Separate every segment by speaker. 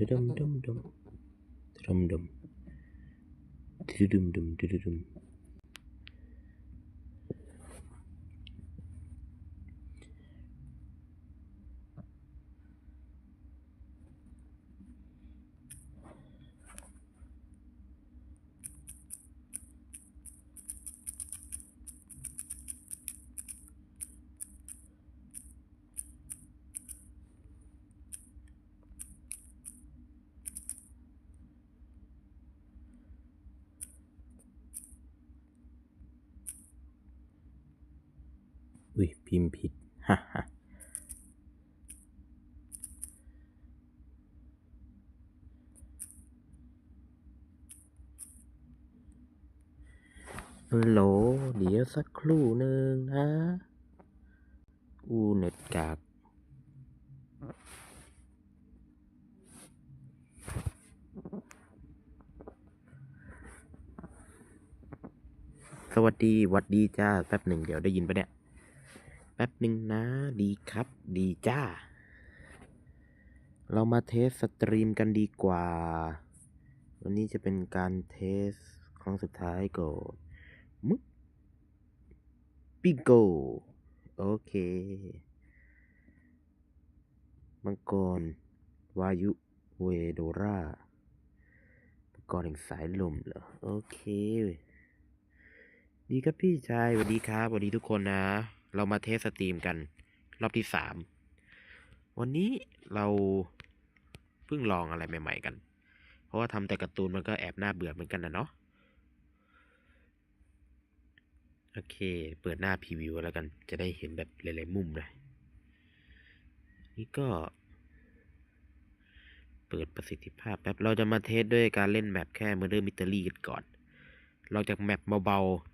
Speaker 1: 드럼덤덤 드럼덤 드름듬 드름 อุ้ยพิมพ์ผิดฮ่าฮ่าฮัลโหลเดี๋ยวสักครู่หนึ่งนะ อูเน็ตกากสวัสดีวัดดีจ้าแป๊บหนึ่งเดี๋ยวได้ยินปะเนี่ย ป๊บหนึ่งนะ ดีครับ ดีจ้า เรามาเทสสตรีมกันดีกว่า วันนี้จะเป็นการเทสครั้งสุดท้ายก่อนมึกปิโก โอเค มังกร วายุ เวโดรามังกรแห่งสายลมเหรอ โอเค ดีครับพี่ชายสวัสดีครับสวัสดีทุกคนนะ เรามาเทสสตรีมกันรอบที่สามวันนี้เราเพิ่งลองอะไรใหม่ ๆ กัน เพราะว่าทำแต่การ์ตูนมันก็แอบน่าเบื่อเหมือนกันนะเนาะโอเค เปิดหน้าพรีวิวแล้วกัน จะได้เห็นแบบหลายๆมุมนะนี่ก็ เปิดประสิทธิภาพแป๊บเราจะมาเทสด้วยการเล่นแมปแค่ Murder Mystery กันก่อน เราจากแมปเบาๆ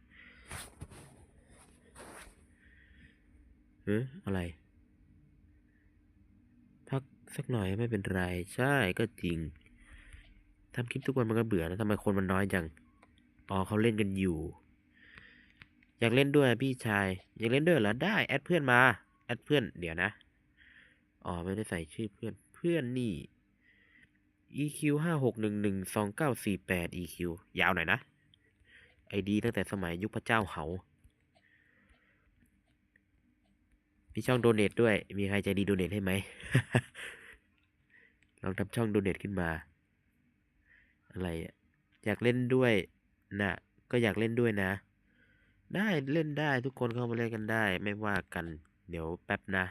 Speaker 1: เฮ้อะไร พักสักหน่อยไม่เป็นไร ใช่ก็จริงทำคลิปทุกวันมันก็เบื่อนะทำไมคนมันน้อยจังอ๋อเขาเล่นกันอยู่ อยากเล่นด้วยพี่ชาย อยากเล่นด้วยเหรอได้แอดเพื่อนมาแอดเพื่อนเดี๋ยวนะอ๋อไม่ได้ใส่ชื่อเพื่อนเพื่อนนี่ EQ ห้าหกหนึ่งหนึ่งสองเก้าสี่แปด EQ ยาวหน่อยนะไอดีตั้งแต่สมัยยุคพระเจ้าเหา มีช่องโดเน a ด้วย มีใครใจดีโดเน a ให้ไหม ลองทำช่องโดเน a ขึ้นมา อะไรอยากเล่นด้วยนะก็อยากเล่นด้วยนะ ได้เล่นได้ทุกคนเข้ามาเล่นกันได้ ไม่ว่ากัน เดี๋ยวแป๊บนะ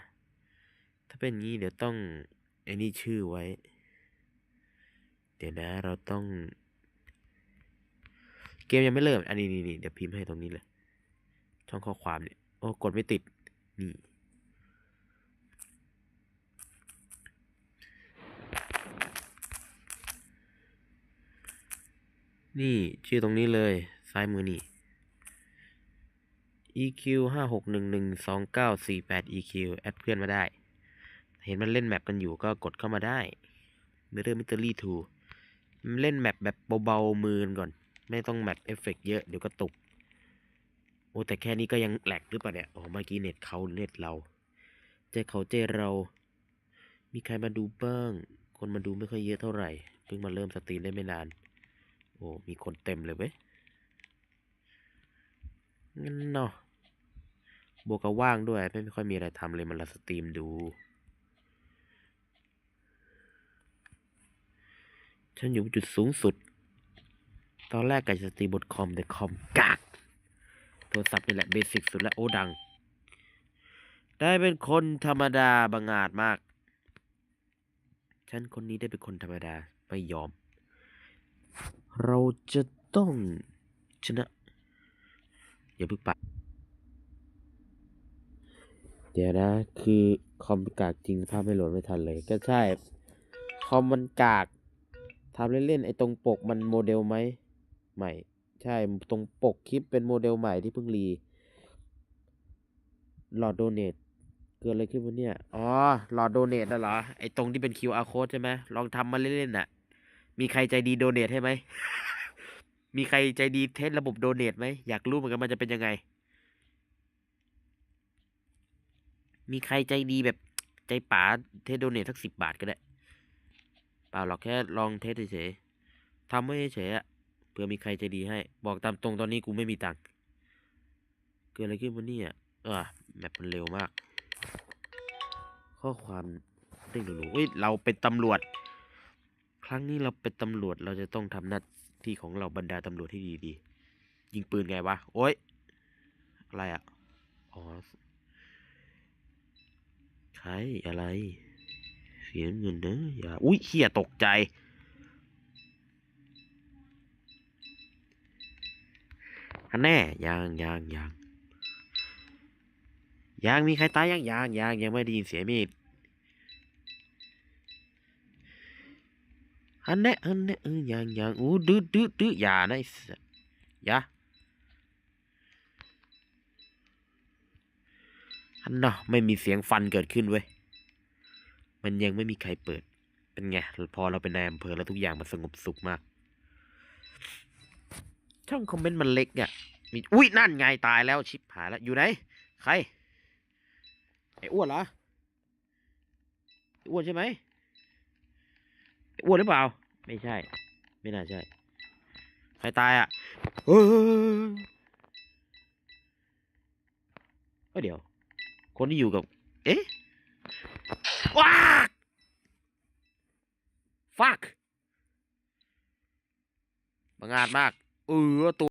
Speaker 1: ถ้าเป็นงี้เดี๋ยวต้องไอ้นี่ชื่อไว้ เดี๋ยวนะเราต้อง เกมยังไม่เริ่ม อันนี้นี่เดี๋ยวพิมพ์ให้ตรงนี้เลย ช่องข้อความเนี่ย โอ้ กดไม่ติด นี่ นี่ชื่อตรงนี้เลย ซ้ายมือนี่ EQ ห้าหกหนึ่งหนึ่งสองเก้าสี่แปด EQ แอดเพื่อนมาได้ เห็นมันเล่นแมปกันอยู่ก็กดเข้ามาได้ Mirror Mystery 2เล่นแมปแบบเบาๆมือก่อน ไม่ต้องแมปเอฟเฟกเยอะเดี๋ยวก็ตก โอ้แต่แค่นี้ก็ยังแหลกหรือเปล่าเนี่ยอ๋อเมื่อกี้เน็ตเขาเน็ตเรา เจเขาเจเรา มีใครมาดูบ้าง คนมาดูไม่ค่อยเยอะเท่าไหร่ เพิ่งมาเริ่มสตรีมได้ไม่นาน โอ้ มีคนเต็มเลยเว้ยงั้นเนาะบวกกับว่างด้วย ไม่ค่อยมีอะไรทำเลยมันละสตรีมดู ฉันอยู่จุดสูงสุด ตอนแรกกะจะสตรีมบนคอม แต่คอมกาก โทรศัพท์นี่แหละเบสิกสุดและโอดัง ได้เป็นคนธรรมดาบังอาจมาก ฉันคนนี้ได้เป็นคนธรรมดา ไม่ยอม เราจะต้องชนะ อย่าเพิ่งปะเดี๋ยวนะ คือคอมกากจริงภาพไม่โหลดไม่ทันเลย ก็ใช่ คอมมันกากทำเล่นๆไอ้ตรงปกมันโมเดลไหมใหม่ ใช่ตรงปกคลิปเป็นโมเดลใหม่ที่เพิ่งรีหลอดโดเนทเกิดอะไรขึ้นวะเนี่ย อ๋อหลอดโดเนทน่ะเหรอ ไอ้ตรงที่เป็น QR code ใช่ไหมลองทำมาเล่นๆน่ะ มีใครใจดีโดเนทให้ไหม มีใครใจดีเทสระบบโดเนทไหม อยากรู้เหมือนกันมันจะเป็นยังไง มีใครใจดีแบบใจป๋าเทสโดเนทสักสิบบาทก็ได้ล่าหรอกแค่ลองเทสเฉยๆทำไว้เฉยๆอะเผื่อมีใครใจดีให้ บอกตามตรงตอนนี้กูไม่มีตังค์ เกิดอะไรขึ้นวะเนี่ยเออแมปมันเร็วมาก ข้อความเด้งหนูๆเฮ้ย เราเป็นตำรวจ ครั้งนี้เราเป็นตำรวจเราจะต้องทำหน้าที่ของเราบรรดาตำรวจที่ดีๆยิงปืนไงวะ โอ๊ย อะไรอะ อ๋อใช่อะไร เสียเงินนะอย่า อุ้ยเฮียตกใจ อันแน่ยังยังยังยังมีใครตายยังยังยังยังไม่ได้ยินเสียงมีด อันแน่อันแน่เอยังยังอู้ดื้อดื้อดื้ออย่านะไอ้สัสอย่าอันเน่ะไม่มีเสียงฟันเกิดขึ้นเว้ย มันยังไม่มีใครเปิด เป็นไง พอเราเป็นนายอำเภอแล้วทุกอย่างมันสงบสุขมาก ช่องคอมเมนต์มันเล็กอะ มี อุ้ยนั่นไงตายแล้วชิปหายแล้ว อยู่ไหน ใคร ไอ้อ้วนเหรอ ไอ้อ้วนใช่ไหม อ้วนหรือเปล่า ไม่ใช่ ไม่น่าใช่ ใครตายอะเฮ้ยเดี๋ยว คนที่อยู่กับ เอ๊ะว้าฟักบังอาจมาก เออตัว